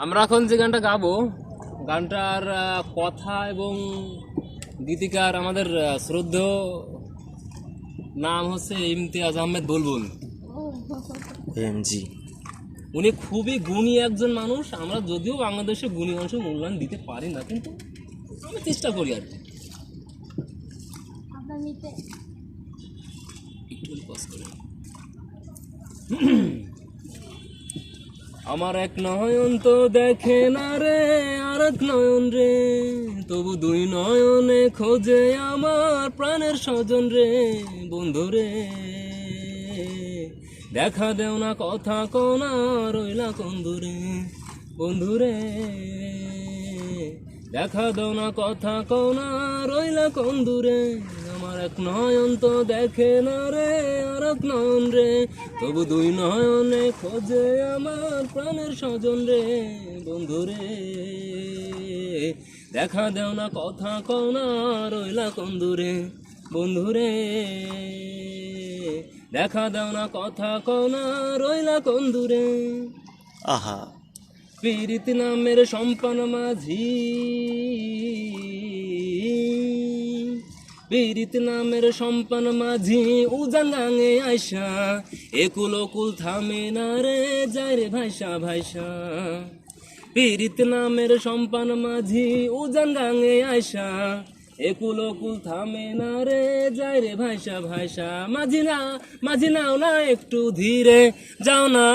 আমরা এখন যে গানটা গাবো গানটার কথা এবং গীতিকার আমাদের আহ, শ্রদ্ধেয় নাম হচ্ছে ইমতিয়াজ আহমেদ বুলবুল। এমজি। উনি খুবই গুণী একজন মানুষ আমরা যদিও বাংলাদেশে গুণী মানুষের মূল্যায়ন দিতে পারি না কিন্তু আমি চেষ্টা করি আর কি। একটু করি। আমার এক নয়ন তো দেখে না রে, আর এক নয়ন রে। তবু দুই নয়নে খোঁজে আমার প্রাণের স্বজন রে, বন্ধু রে। দেখা দেও না কথা কোনা, রইলা কন্দুরে বন্ধু রে। দেখা দাও না কথা কোনা রইলা কন্দুরে আমার এক নয়ন তো দেখে না রে আর এক নয়ন রে। তবু দুই নয়নে খোঁজে আমার প্রাণের স্বজন রে বন্ধু রে। দেখা দেও না কথা কোনা রইলা কন্দুরে বন্ধু রে। দেখা দাও না কথা কোনা রইলা কন্দুরে আহা। পীড়িত নামের সম্পান মাঝি। পীড়িত নামের সম্পান মাঝি উজান গাঙে আইসা, একুল কুল থামে না রে যায় রে ভাইসা ভাইসা। পীড়িত নামের সম্পান মাঝি উজান গাঙে আইসা, একুল কুল থামে না রে যায় রে ভাইসা ভাইসা। মাঝি না, মাঝি নাও না একটু ধীরে, যাও না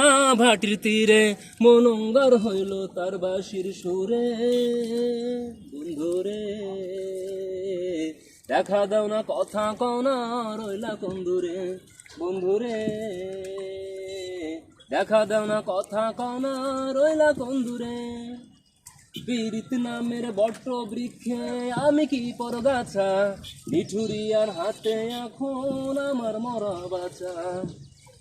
ভাটির তীরে, মনঙ্গর হইল তার বাসির সুরে। দেখা দাও না কথা কনা রইলা কন্দুরে বন্ধুরে। দেখা দাও না কথা কনা রইলা কন্দুরে পীড়িত নামের বট্ট বৃক্ষে আমি কি পর পরগাছা নিঠুরিয়ার হাতে এখন আমার মরা বাছা।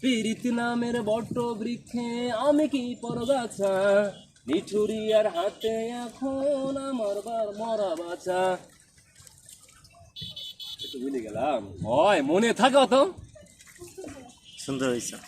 পীড়িত নামের বট্ট বৃক্ষে আমি কি পর পরগাছা নিঠুরিয়ার হাতে এখন আমার বার মরা বাছা। ভুলে গেলাম। হয় মনে থাকে অত? সুন্দর হয়েছে।